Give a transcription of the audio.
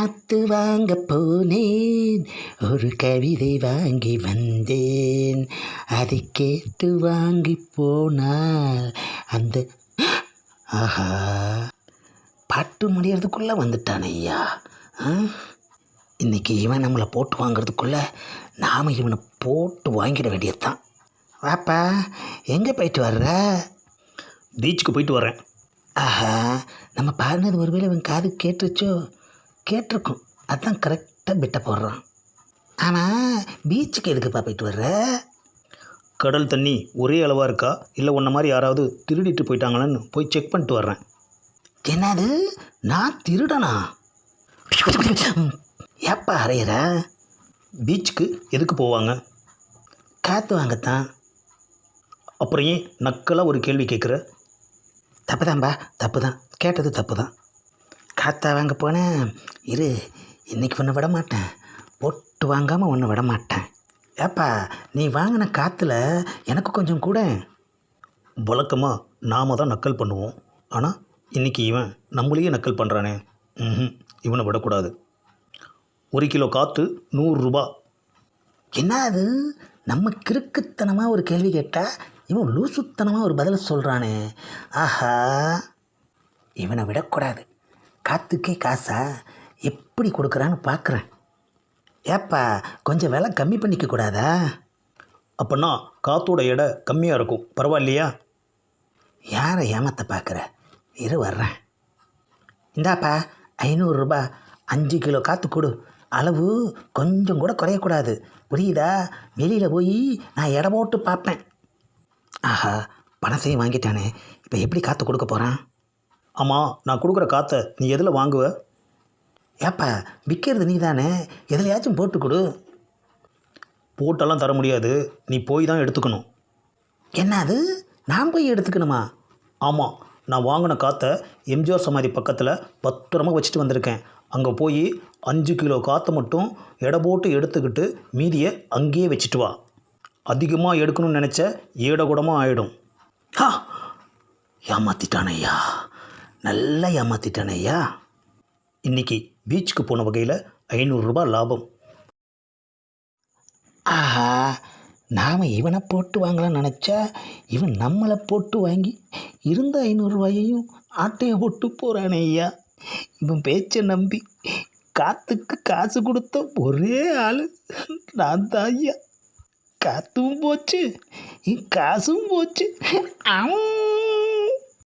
காத்து வாங்க போனேன். ஒரு கவிதை வாங்கி வந்தேன். அதை கேட்டு வாங்கி போனால் அந்த ஆஹா. பாட்டு முடியறதுக்குள்ளே வந்துட்டான் ஐயா? இன்னைக்கு இவன் நம்மளை போட்டு வாங்குறதுக்குள்ள நாம் இவனை போட்டு வாங்கிட வேண்டியதுதான். வாப்பா எங்கே போயிட்டு வர்ற? பீச்சுக்கு போயிட்டு வரேன். ஆஹா நம்ம பாடினது ஒருவேளை இவன் காது கேட்டுருச்சோ? கேட்டிருக்கும் அதான் கரெக்டாக பிட்ட போடுறான். ஆனால் பீச்சுக்கு எதுக்குப்பா போயிட்டு வர்ற? கடல் தண்ணி ஒரே அளவாக இருக்கா? இல்லை உன்ன மாதிரி யாராவது திருடிட்டு போயிட்டாங்களான்னு போய் செக் பண்ணிட்டு வர்றேன். என்னது? நான் திருடனா? ஏப்பா அறையிற? பீச்சுக்கு எதுக்கு போவாங்க? காற்று வாங்கத்தான். அப்புறம் ஏன் நக்கலாக ஒரு கேள்வி கேட்குற தப்பு தான்பா தப்பு தான் கேட்டது தப்பு தான் காத்தா வாங்க போனேன். இரு இன்னைக்கு ஒன்று விட மாட்டேன். பொட்டு வாங்காமல் ஒன்று விட மாட்டேன். ஏப்பா நீ வாங்கின காற்றுல எனக்கு கொஞ்சம் கூட. வழக்கமாக நாம தான் நக்கல் பண்ணுவோம். ஆனால் இன்னைக்கு இவன் நம்மளையே நக்கல் பண்ணுறானே ம் இவனை விடக்கூடாது. ஒரு கிலோ காற்று நூறுரூபா என்ன அது? நம்ம கிறுக்குத்தனமாக ஒரு கேள்வி கேட்டால் இவன் லூசுத்தனமாக ஒரு பதில் சொல்கிறானே ஆஹா இவனை விடக்கூடாது. காற்றுக்கே காசா? எப்படி கொடுக்குறான்னு பார்க்குறேன் ஏப்பா கொஞ்சம் விலை கம்மி பண்ணிக்க கூடாதா? அப்போனா காற்றோட எடை கம்மியாக இருக்கும். பரவாயில்லையா? யாரை ஏமாத்த பார்க்குற இரு வர்றேன். இந்தாப்பா ஐநூறுரூபா அஞ்சு கிலோ காற்று கொடு. அளவு கொஞ்சம் கூட குறையக்கூடாது. புரியுதா? வெளியில் போய் நான் எடை போட்டு பார்ப்பேன். ஆஹா பணத்தையும் வாங்கிட்டானே. இப்போ எப்படி காற்று கொடுக்க போகிறான் ஆமாம் நான் கொடுக்குற காற்றை நீ எதில் வாங்குவ? ஏப்பா விற்கிறது நீ தானே எதுலையாச்சும் போட்டு கொடு போட்டெல்லாம் தர முடியாது. நீ போய் தான் எடுத்துக்கணும். என்ன அது? நான் போய் எடுத்துக்கணுமா? ஆமாம் நான் வாங்கின காற்றை எம்ஜிஆர் சமாதி பக்கத்தில் பத்திரமாக வச்சுட்டு வந்திருக்கேன். அங்கே போய் அஞ்சு கிலோ காற்றை மட்டும் எடை போட்டு எடுத்துக்கிட்டு மீதியை அங்கேயே வச்சுட்டு வா. அதிகமாக எடுக்கணும்னு நினச்ச ஏடகுடமாக ஆகிடும் ஹா! ஏமாத்திட்டானையா நல்லா ஏமாத்திட்டானையா இன்னைக்கு பீச்சுக்கு போன வகையில் ஐநூறுரூபா லாபம். ஆஹா நாம் இவனை போட்டு வாங்கலாம்னு நினச்சா இவன் நம்மளை போட்டு வாங்கி இருந்த ஐநூறுரூவாயையும் ஆட்டையை போட்டு போகிறானே ஐயா இவன் பேச்சை நம்பி காற்றுக்கு காசு கொடுத்த ஒரே ஆள் நான் தான் ஐயா காற்றும் போச்சு காசும் போச்சு. அவன்